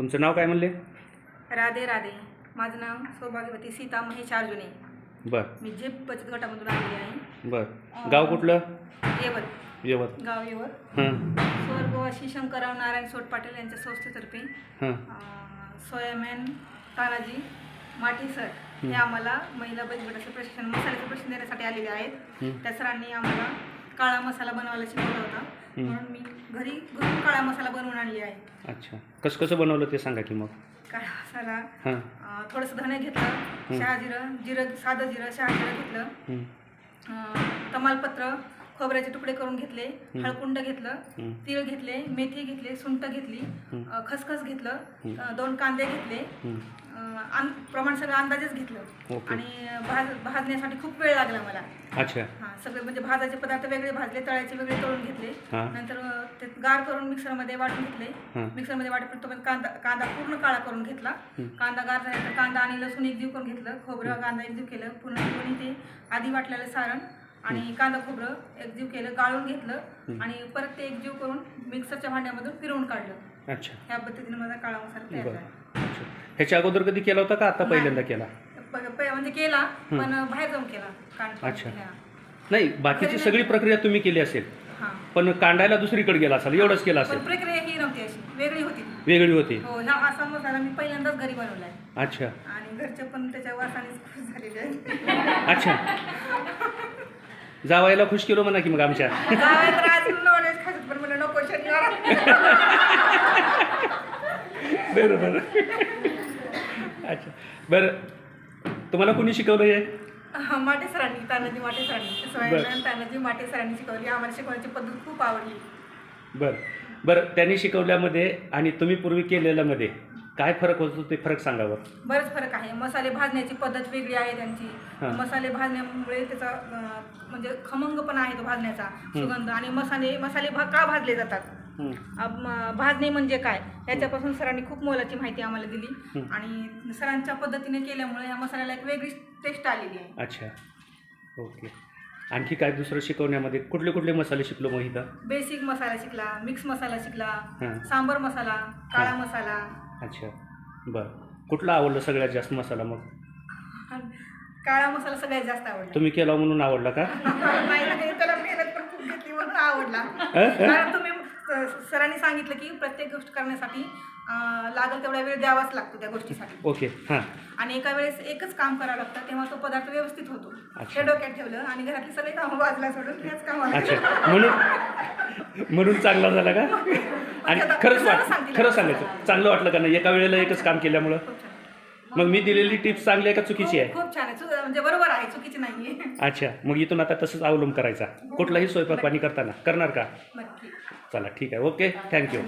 तुमचं नाव काय म्हणले? राधे राधे. माझं नाव सौभाग्यवती सीता महेश अर्जुने बर. मी झेप बचत गटामधून आलेली आहे. बर. गाव कुठलं? येवत. यवत. गाव येवत. हां. स्वर्गवासी शंकरराव नारायण सोट पाटील यांच्या संस्थेतर्फे हां. अं, सोयामॅन तानाजी माठी सर हे. आम्हाला महिला बचत गटाचं प्रशिक्षण मसाल्याचं प्रशिक्षण देण्यासाठी आलेले आहेत. त्या सरांनी आम्हाला काळा मसाला बनवायला शिकवला होता. म्हणून मी घरी घरून काळा मसाला बनवून आणली आहे. अच्छा. कसं कसं बनवलं ते सांगा की मग? काळा मसाला हां. अं, थोडंसं धणे घेतलं शहाजिरं जिरं साधं जिरं शहाजिरं घेतलं. हं, अं, तमालपत्र खोबऱ्याचे तुकडे करून घेतले हळकुंड घेतलं तीळ घेतले मेथी घेतले सुंठ घेतली खसखस घेतलं दोन कांदे घेतले प्रमाण सगळं अंदाजेच घेतलं. आणि भाज भाजण्यासाठी खूप वेळ लागला मला. अच्छा. हां सगळे म्हणजे भाजाचे पदार्थ वेगळे भाजले तळायचे वेगळे तळून घेतले. नंतर ते गार करून मिक्सरमध्ये वाटून घेतले. मिक्सरमध्ये वाटून तो पण कांदा कांदा पूर्ण काळा करून घेतला. कांदा गार झाल्यानंतर कांदा आणि लसूण एकजीव करून घेतलं. खोबरं कांदा एकजीव केलं. पुन्हा दोन्ही ते आधी वाटलेलं सारण. आणि कांदा खोबरं एकजीव केलं गाळून घेतलं आणि परत ते एकजीव करून मिक्सरच्या भांड्यामधून फिरवून काढलं. अच्छा. ह्या पद्धतीने माझा काळा मसाला तयार बरं. झाला. अच्छा. ह्याच्या अगोदर कधी केला होता का? आता पहिल्यांदा केला? प- प- म्हणजे केला पण बाहेर जाऊन केला. अच्छा. नाही बाकीची सगळी प्रक्रिया तुम्ही केली असेल. हां. पण कांडायला दुसरीकडे गेला असाल एवढंच केलं पण असेल. प्रक्रिया ही नव्हती अशी. वेगळी होती. ती. वेगळी होती. हो ह्या असा मसाला मी पहिल्यांदाच घरी बनवलाय अच्छा. आणि घरचे पण त्याच्या वासानेच खुश झालेले आहेत. अच्छा. जावायला खुश केलो म्हणा की मग आमच्या. जावई तर आज नॉनव्हेज खातात पण मला नको शनिवार बरं बरं अच्छा. बरं. तुम्हाला कोणी शिकवलं हे? हा, माटे सरांनी तानाजी माटे सरांनी सोयाबीन तानाजी माटे सरांनी शिकवली. आम्हाला शिकवण्याची पद्धत खूप आवडली. बरं. बरं त्यांनी शिकवल्यामध्ये आणि तुम्ही पूर्वी केलेल्यामध्ये काय फरक होतो ते फरक सांगावं बरेच फरक आहे. मसाले भाजण्याची पद्धत वेगळी आहे त्यांची. मसाले भाजण्यामुळे त्याचा अं, म्हणजे खमंग पण आहे तो भाजण्याचा सुगंध. आणि मसाले मसाले भा का भाजले जातात. अब, म, भाजणे म्हणजे काय? याच्यापासून सरांनी खूप मोलाची माहिती आम्हाला दिली. आणि सरांच्या पद्धतीने केल्यामुळे या मसाल्याला एक वेगळी टेस्ट आलेली आहे. अच्छा. ओके. आणखी काय दुसरं शिकवण्यामध्ये? कुठले कुठले मसाले शिकलो मग इथं? बेसिक मसाला शिकला मिक्स मसाला शिकला हां. सांबर मसाला काळा मसाला अच्छा. बरं. कुठला आवडलं सगळ्यात जास्त मसाला मग? काळा मसाला सगळ्यात जास्त आवडला. तुम्ही केला म्हणून आवडला का? नाही त्याला मेहनत पण खूप घेतली म्हणून आवडला? कारण स- सरांनी सांगितलं की प्रत्येक गोष्ट करण्यासाठी लागेल तेवढा वेळ द्यावाच लागतो त्या गोष्टीसाठी. ओके हां. आणि एका वेळेस एकच काम करावं लागतं तेव्हा तो पदार्थ व्यवस्थित होतो. अच्छा. हे डोक्यात ठेवलं आणि घरातली सगळी कामं बाजूला सोडून हेच कामाला अच्छा. म्हणून म्हणून चांगला झाला का? आणि खरंच वाट खरं. सांगायचं. चांगलं वाटलं का नाही? एका वेळेला एकच काम केल्यामुळं? खूप छान. मग मी दिलेली टिप्स चांगली आहे का चुकीची आहे? खूप खूप छान आहे. म्हणजे बरोबर आहे चुकीची नाहीये. अच्छा. मग इथून आता तसंच अवलंब करायचा. कुठलाही स्वयंपाक पाणी करताना. करणार का? नक्की. चला ठीक आहे. Okay thank you.